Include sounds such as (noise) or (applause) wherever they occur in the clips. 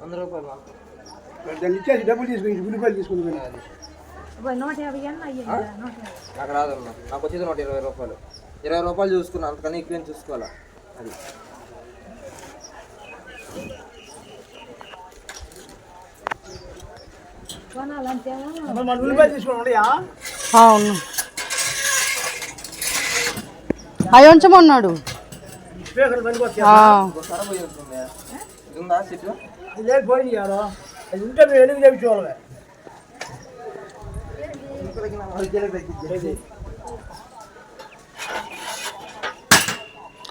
వంద రూపాయలు. దాన్ని ఇచ్చేసి డబ్బులు తీసుకుని ఉల్లిపాయలు తీసుకుని నూట యాభై నాకు రాదమ్మా నాకు వచ్చేది నూట ఇరవై రూపాయలు. ఇరవై రూపాయలు చూసుకున్నా అంతకన్నా ఎక్కువ చూసుకోవాలా? అది. అవును అవి ఉంచమన్నాడు. స్పీకర్ పనికి వస్తాయి ఆ, ఒకసారి పోయి ఉంటుంది ఇది ఉందా సీటు అది లేదు పోయింది కదా అది ఉంటే మేము ఎలుగు చేయించుకోవాలి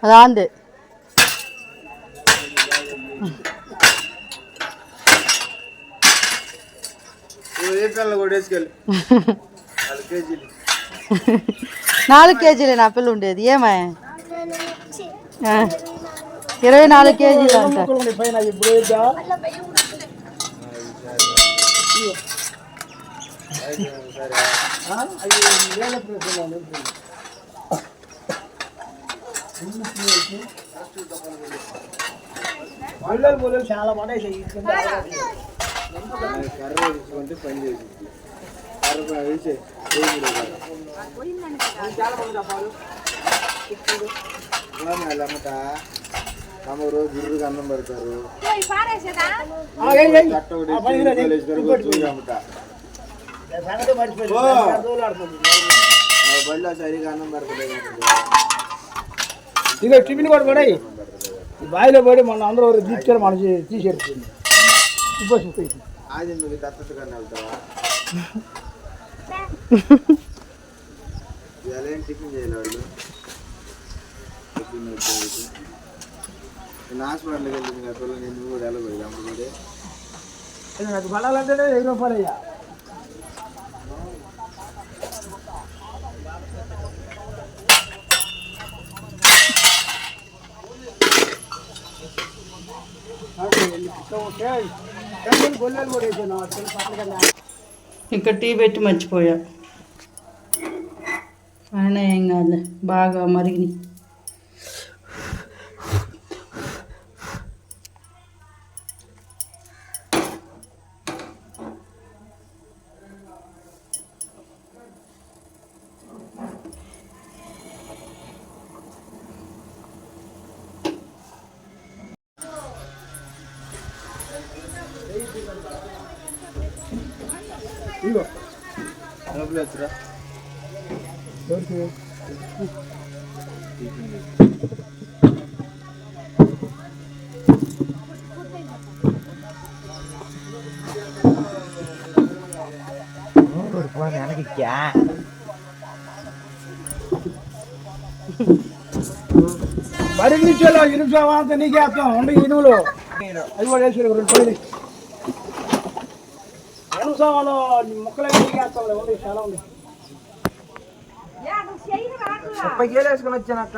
అది అందే ఏ పిల్లలు కూడా వేసుకెళ్ళి నాలుగు కేజీలు నాలుగు కేజీలే నా పిల్ల ఉండేది ఏమాయ ఆ, ఇరవై నాలుగు కేజీలు అంట పైన ఇప్పుడు వేద్దా? ఆ? అది వేల ప్రశ్నలు అని. పిల్లలు పిల్లలు చాలా పడేసాయి అమ్మరు గుర్రుగా అన్నం పెడతారు. బడిలో సరిగా అన్నం పెడతలేదు ఇదిగో టిఫిన్ కూడా పడాయి. ఈ బావిలో పడి మన అందరూ తీసుకెళ్ళి మన ఇప్పుడు చూపి ఆది మీకు దత్తతగానే వెళ్తావా? ఏం టిఫిన్ చేయాలి వాళ్ళు? టిఫిన్ వచ్చేసి నేను హాస్పిటల్కి వెళ్ళింది కదా పిల్లలు నేను కూడా వెళ్ళబోయి అమ్ముకుంటే నాకు పడాలంటేనే వెయ్యి రూపాయలు అయ్యా గొల్లలు కూడా వేసాను పక్కన ఇంకా టీ పెట్టి మర్చిపోయా అయినా ఏం కాదులే బాగా మరిగినాయి మరి నిమిషాలు ఇనుము అంత నీకే వేస్తాం ఉండి ఇనువులు అది కూడా వేసి రెండు పది ఇనుము సామాను ముక్కలు నీకే వేస్తాం ఉంది చాలా ఉంది. ముప్పై కేలు వేసుకొని వచ్చానక్క.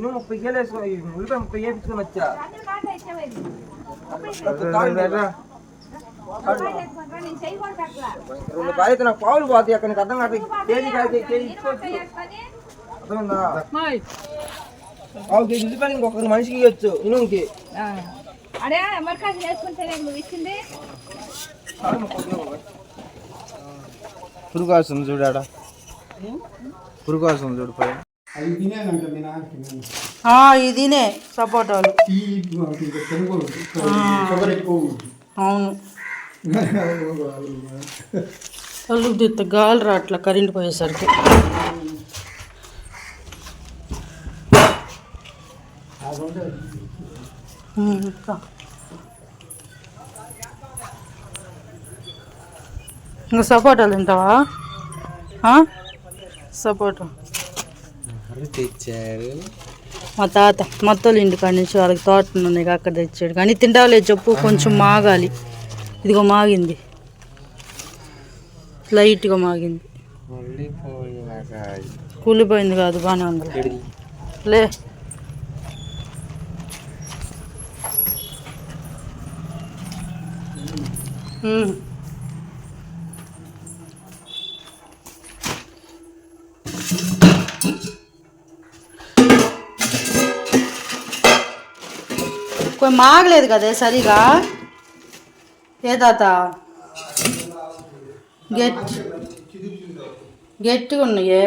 నువ్వు ముప్పై కేలు వేసుకొని ఉల్లిపాయ ముప్పై వేపించుకొని వచ్చా. రెండు బాధ్యత నాకు పావులు పోతాయి అక్కడ నీకు అర్థం కాదు. కేజీ కాదు కేజీ ఇచ్చుకోవచ్చు. అర్థమైందా? పావు కేజీ ఉల్లిపాయలు ఇంకొకరు మనిషికి ఇవ్వచ్చు ఇనుముకి. అడే అమర్కాసి వేసుకుంటే నువ్వు ఇచ్చింది? పురుగు వస్తుంది చూడాడ పురుగు వస్తుంది చూడు ఇదినే సపోటాలు. అవును. కళ్ళు తిత్త గాలి రాట్ల కరెంట్ పోయేసరికి. ఇంకా సపోటాలు తింటావా? ఆ? సపోటా. తెచ్చారు. మా తాత మొత్తలు ఇంటికాడ నుంచి వాళ్ళకి తోటలు ఉన్నాయి అక్కడ తెచ్చాడు. కానీ తింటావులే చెప్పు కొంచెం మాగాలి. ఇదిగో మాగింది. లైట్గా మాగింది. కూలిపోయింది కాదు బాగానే ఉంది. లే. ఉమ్. కొంచెం మాగలేదు కదా సరిగా ఏ తాత గట్టి గట్టిగా ఉన్నాయే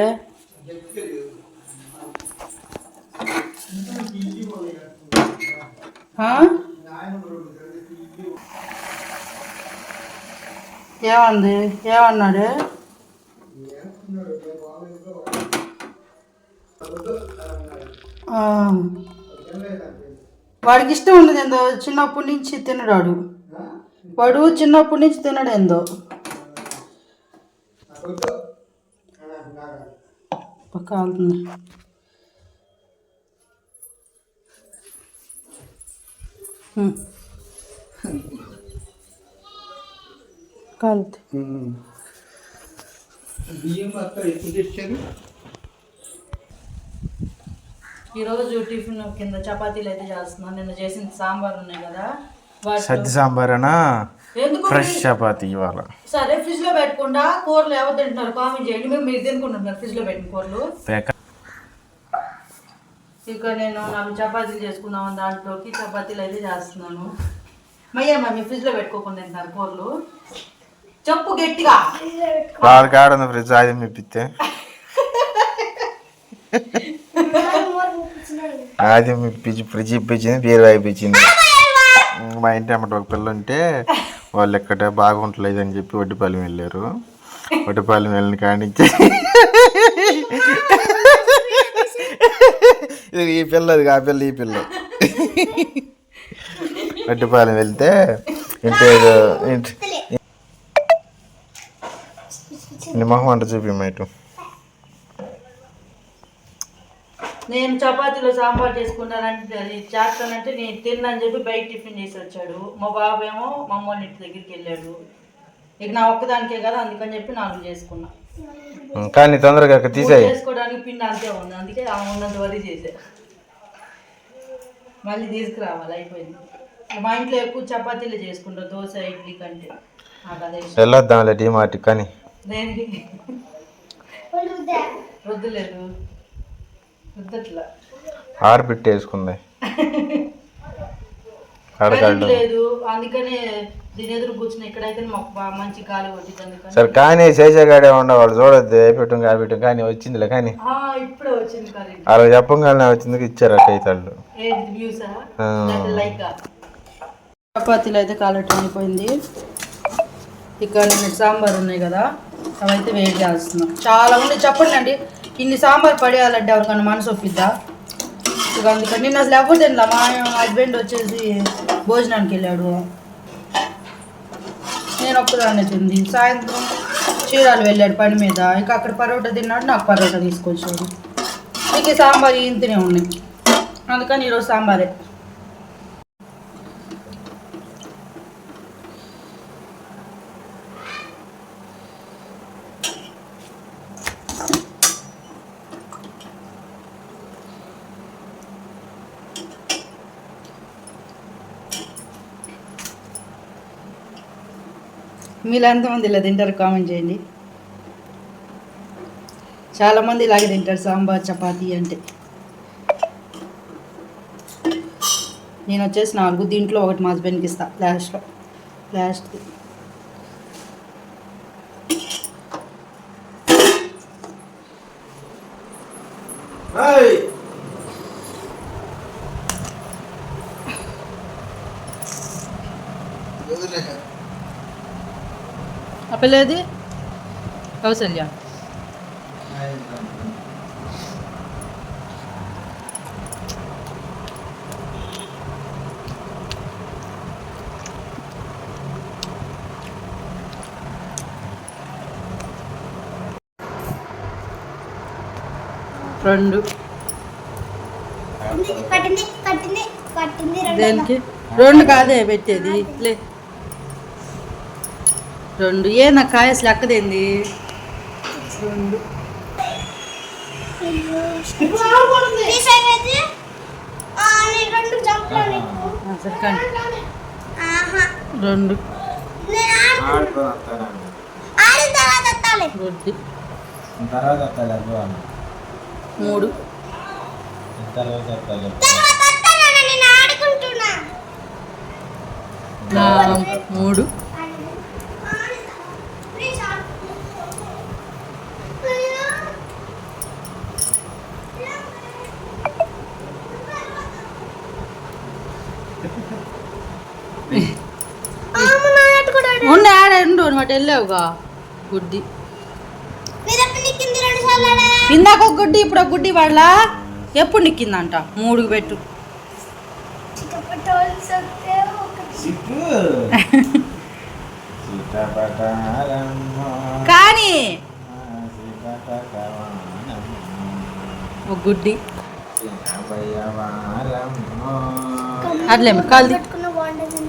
ఆ? ఏమంది ఏమన్నాడు ఆ. వాడికి ఇష్టం ఉండదు ఏందో చిన్నప్పటి నుంచి తినడాడు వాడు. చిన్నప్పటి నుంచి తినడు ఏందో. పక్క ఉమ్. కాలుతుంది బియ్యం అక్కడ ఎప్పుడు తెచ్చారు? ఈరోజు టిఫిన్ కింద చపాతీలు అయితే చేస్తున్నాను. నిన్న చేసిన సాంబార్ ఉన్నాయి కదా సజ్జ సాంబారేనా? ఎందుకు? ఫ్రెష్ చపాతి ఇవాళ. సరే ఫ్రిడ్జ్లో పెట్టుకుండా కూరలు ఎవరు తింటున్నారు? కామెంట్ చేయండి. మేము మీరు తినుకుంటున్నారు ఫ్రిడ్జ్లో పెట్టిన కూరలు. ఇక నేను నాకు చపాతీలు చేసుకుందాం దాంట్లోకి చపాతీలు అయితే చేస్తున్నాను. మయ్యా మమ్మీ ఫ్రిడ్జ్లో పెట్టుకోకుండా తింటారు కూరలు? చెప్పు గట్టిగా. కాడ ఫ్రిడ్జ్ మెప్పితే. (laughs) అది మెప్పించి ఫ్రిడ్జ్ ఇప్పించింది బీరు అయిపించింది మా ఇంటి అమ్మటి ఒక పిల్ల ఉంటే వాళ్ళు ఎక్కడ బాగుంటలేదు అని చెప్పి వడ్డిపాలెం వెళ్ళారు. వడ్డిపాలెం వెళ్ళిన కానించి ఇది ఈ పిల్ల అది ఆ పిల్ల ఈ పిల్ల. వడ్డిపాలెం వెళ్తే ఇంటి మొహం అంట చూపి మైటు నేను చపాతీలో సాంబార్ చేసుకుంటానంటే అది చేస్తానంటే నేను తిన్నాను చెప్పి బయట టిఫిన్ చేసి వచ్చాడు. మా బాబు ఏమో మా అమ్మ వాళ్ళ ఇంటి దగ్గరికి వెళ్ళాడు. ఇక నా ఒక్కదానికే కదా అందుకని చెప్పి నాలుగు చేసుకున్నా. కానీ తొందరగా తీసేయి. చేసుకోవడానికి పిండి అంతే ఉంది అందుకే ఆ ఉన్నంత వరకు చేసా. మళ్ళీ తీసుకురావాలి అయిపోయింది. మా ఇంట్లో ఎక్కువ చపాతీలు చేసుకుంటాం దోశ ఇడ్లీ కంటే. నాకు అదే ఇష్టం. వెళ్ళొద్దాంలే డిమార్ట్ కానీ. దేనికి వద్దులేదు ఆర్బిట్ వేసుకుంది. కరెంట్ ఆడకాళ్ళు లేదు. అందుకనే దీని ఎదురు కూర్చుని ఇక్కడైతే మాకు బాగా మంచి గాలి కొట్టింది అందుకని. సరే కానీ శేషగాడే ఉండేవాళ్ళు చూడొద్దు. అయిపెట్టం కాబట్టం కానీ వచ్చిందిలే కానీ. ఇప్పుడే వచ్చింది అలా చెప్పగానే వచ్చింది ఇచ్చారు ఆ. లైక్? చపాతీలు అయితే కాలటం అయిపోయింది ఇక్కడ సాంబార్ ఉన్నాయి కదా. అవైతే వేడి చేస్తున్నాం. చాలా ఉంది చెప్పండి అండి. ఇన్ని సాంబార్ పడేయాలంటే ఎవరికన్నా మనసు ఒప్పిద్దా? ఇక అందుకని నేను అసలు ఎవరు తినలా? మా హస్బెండ్ వచ్చేసి భోజనానికి వెళ్ళాడు. నేను ఒక్కదాన్నే తింది. సాయంత్రం చీరాలు వెళ్ళాడు పని మీద. ఇక అక్కడ పరోటా తిన్నాడు నాకు పరోటా తీసుకొచ్చాడు. ఇక సాంబార్ ఇంతనే ఉన్నాయి అందుకని ఈరోజు సాంబారే. మీరు ఎంతమంది ఇలా తింటారు కామెంట్ చేయండి. చాలామంది ఇలాగే తింటారు సాంబార్ చపాతీ అంటే. నేను వచ్చేసి నాలుగు దీంట్లో ఒకటి మా హస్బెండ్కి ఇస్తాను లాస్ట్లో లాస్ట్ ఆ పిల్లది కౌసల్య. రెండు. దేనికి? రెండు కాదే పెట్టేది. లే. రెండు. ఏ నా కాయస్ లెక్కదేంది రెండు. తీసేది ఆ, నేను రెండు జంపులో నీకు ఆ, సరే కానీ ఆహా రెండు నేను ఆడు- ఆడిన తర్వాత వస్తాలే రొట్టి మూడు తర్వాత వస్తాను నేను ఆడుకుంటున్నా మూడు ఉన్న ఆడ అనమాట వెళ్ళావుగా? గుడ్డి. ఇందాక ఒక గుడ్డి ఇప్పుడు ఒక గుడ్డి పడలా ఎప్పుడు నిక్కిందంట? మూడుకు పెట్టు. (laughs) కానీ ఒక గుడ్డి. చిన్నబయ్యవారమ్మ. అట్లే కాల్ది. పట్టుకున్న బాగుంటుంది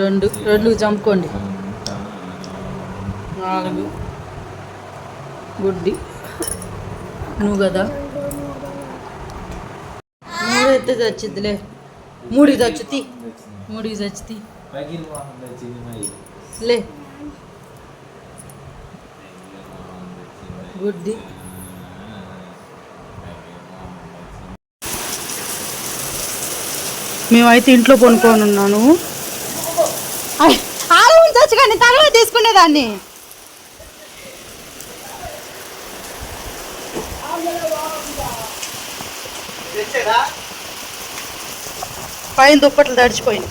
రెండు రెండు చంపుకోండి నాలుగు. గుడ్డి. నువ్వు కదా మూడు అయితే చచ్చిద్దిలే. మూడికి చచ్చుతి. మూడికి చచ్చుతి. లే. గుడ్డి. మేమైతే ఇంట్లో కొనుక్కొని ఉన్నాను. ఆరు కానీ తర్వాత తీసుకునేదాన్ని. పైన దుప్పట్లు తడిచిపోయింది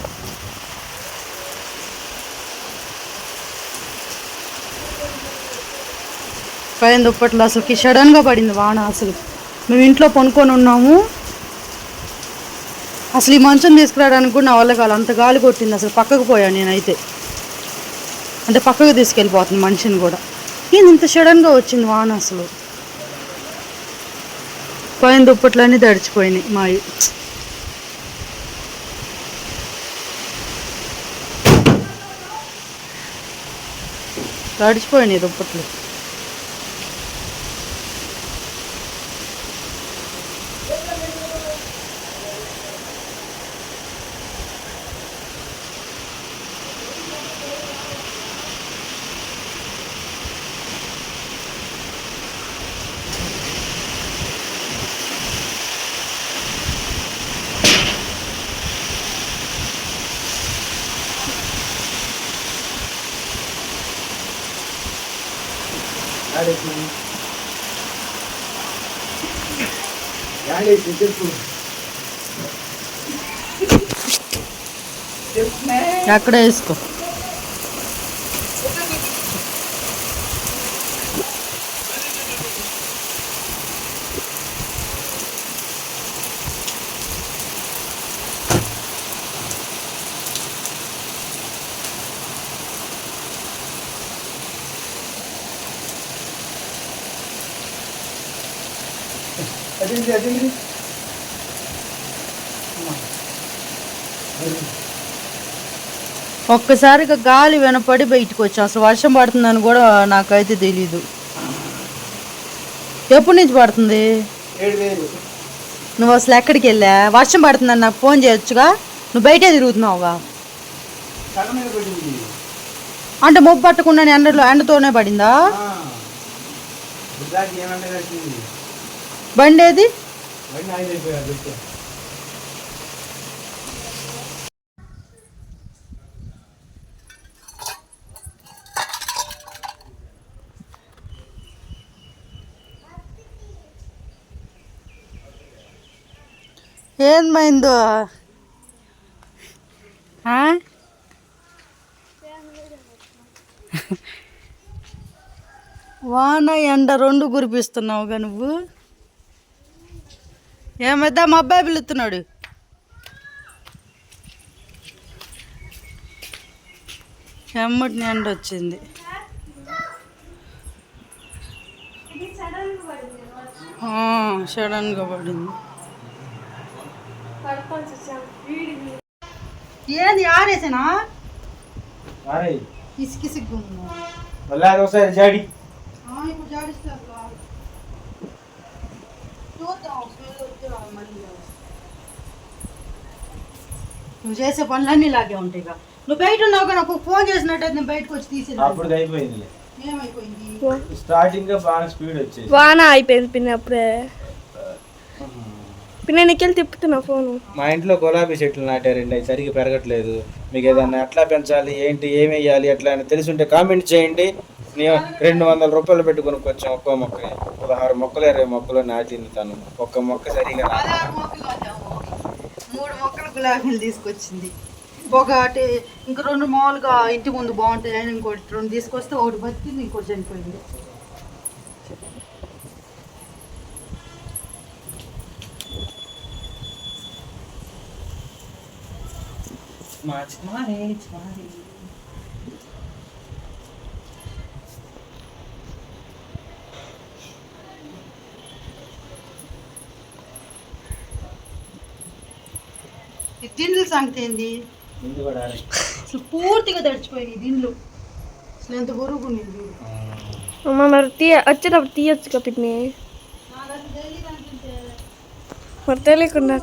పైన దుప్పట్లు అసలుకి సడన్గా పడింది వాన అసలు. మేము ఇంట్లో పనుకొని ఉన్నాము. అసలు ఈ మంచం తీసుకురావడానికి కూడా నా వల్ల కాదు అంత గాలి కొట్టింది అసలు. పక్కకు పోయాను నేనైతే. అంటే పక్కకు తీసుకెళ్ళిపోతుంది మనిషిని కూడా. ఏంది ఇంత సడన్గా వచ్చింది వాన అసలు? పైన దుప్పట్లన్నీ తడిచిపోయినాయి మావి. తడిచిపోయినాయి దుప్పట్లు. ఆడేసి చెప్పు ఎక్కడ వేసుకో అదేంటి అదేంటి ఒక్కసారిగా గాలి వినపడి బయటకు వచ్చాం. అసలు వర్షం పడుతుందని కూడా నాకైతే తెలీదు. ఎప్పటి నుంచి పడుతుంది? నువ్వు అసలు ఎక్కడికి వెళ్ళా? వర్షం పడుతుందని నాకు ఫోన్ చేయొచ్చుగా? నువ్వు బయటే తిరుగుతున్నావుగా? అంటే మొబ్బు పట్టకుండా ఎండలో ఎండతోనే పడిందా? బండి ఏది ఏమైందో ఆ? వాన ఎండ రెండు కురిపిస్తున్నావుగా నువ్వు. ఏమైతే మా అబ్బాయి పిలుస్తున్నాడు ఎమ్మటిని ఎండ వచ్చింది సడన్గా పడింది ఏంది ఆరేసానా అరే ఇసుకి సిగ్గు మళ్ళీ అది ఒకసారి జాడి ఇప్పుడు జాడిస్తే అసలు ఆగదు. చూద్దాం స్మెల్ వస్తే రాదు మళ్ళీ నువ్వు చేసే పనులన్నీ ఇలాగే ఉంటాయి ఇక. నువ్వు బయట ఉన్నావు నాకు ఫోన్ చేసినట్టయితే నేను బయటకు వచ్చి తీసేది అప్పుడు అయిపోయింది ఏమైపోయింది స్టార్టింగ్గా బాగా స్పీడ్ వచ్చేసి వాన అయిపోయింది పిన్న పిన్న నీకెళ్ళి తిప్పుతున్నా ఫోను. మా ఇంట్లో గులాబీ చెట్లు నాటారండి అవి సరిగ్గా పెరగట్లేదు. మీకు ఏదన్నా ఎట్లా పెంచాలి ఏంటి ఏమి వేయాలి ఎట్లా అని తెలుసుంటే కామెంట్ చేయండి. నేను రెండు వందల రూపాయలు పెట్టి కొనుక్కొచ్చాం ఒక్కో మొక్క. పదహారు మొక్కలు ఇరవై మొక్కలు నాటింది తను. ఒక్క మొక్క సరిగా. మూడు. మొక్కలు గులాబీలు తీసుకొచ్చింది. ఒకటి ఇంక రెండు మామూలుగా ఇంటి ముందు బాగుంటాయి అని ఇంకోటి రెండు తీసుకొస్తే ఒకటి బతికింది ఇంకోటి చనిపోయింది. ఈ దిండ్ల సంగతి ఏంది? అసలు పూర్తిగా తడిచిపోయింది దిండ్లు. అసలు ఎంత బరువు అమ్మ మరి తీయ వచ్చేటప్పుడు తీయొచ్చుగా పిన్ని. మరి తెలియకుండా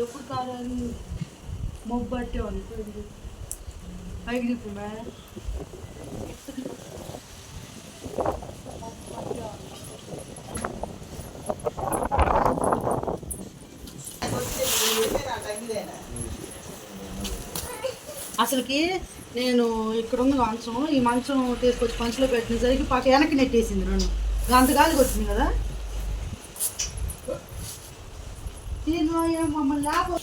ఎప్పుడు కావాలి మొబ్బట్టే ఉంది. పైకి తిప్పు అసలుకి నేను ఇక్కడ ఉన్న మంచం ఈ మంచం తీసుకొచ్చి పంచులో పెట్టినసరికి పాక వెనక్కి నెట్టేసింది రెండు. గంత గాలి వచ్చింది కదా? దీనిలో మమ్మల్ని లేకపోతే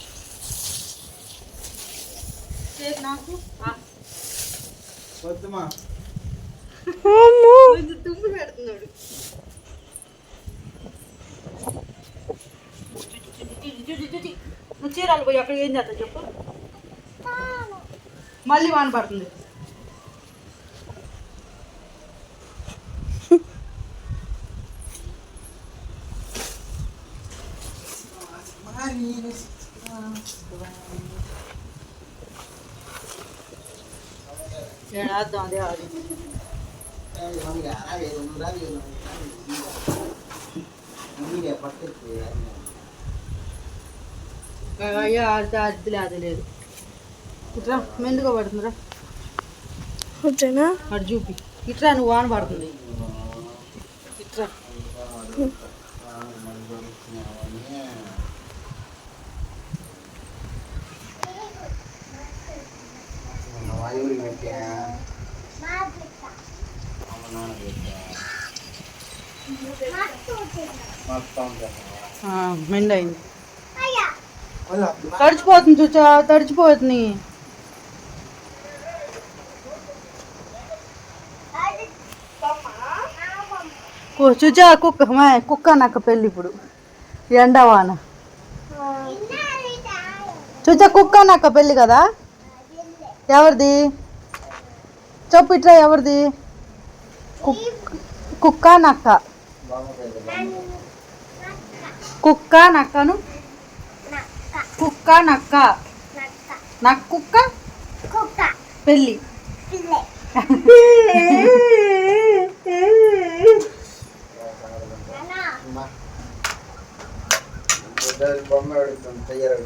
నాకు. ఆ, వద్దుమా? పెడుతున్నాడు. నువ్వు చీరాలు పోయి అక్కడ ఏం చేస్తావు చెప్పు. మళ్ళీ వాన పడుతుంది. ఏడాద్దాం అదే అయ్యా ఆడితే అది అది లేదు. ఇట్రా మెండుగా పడుతుందిరా. అటు చూపి. ఇట్రా నువ్వు వాన పడుతుంది. మెండు అయింది. తడిచిపోతుంది చూచా తడిచిపోతుంది. కు- చూచా కుక్క మా కుక్క నక్క పెళ్ళి ఇప్పుడు. ఎండవాన చూచా కుక్క నక్క పెళ్ళి కదా? ఎవరిది? చెప్పు ఇట్లా ఎవరిది? కుక్- కుక్క నక్క కుక్క నక్కను? కుక్క నక్క. నక్క కుక్క కుక్క పెళ్ళి. బొమ్మ తయారు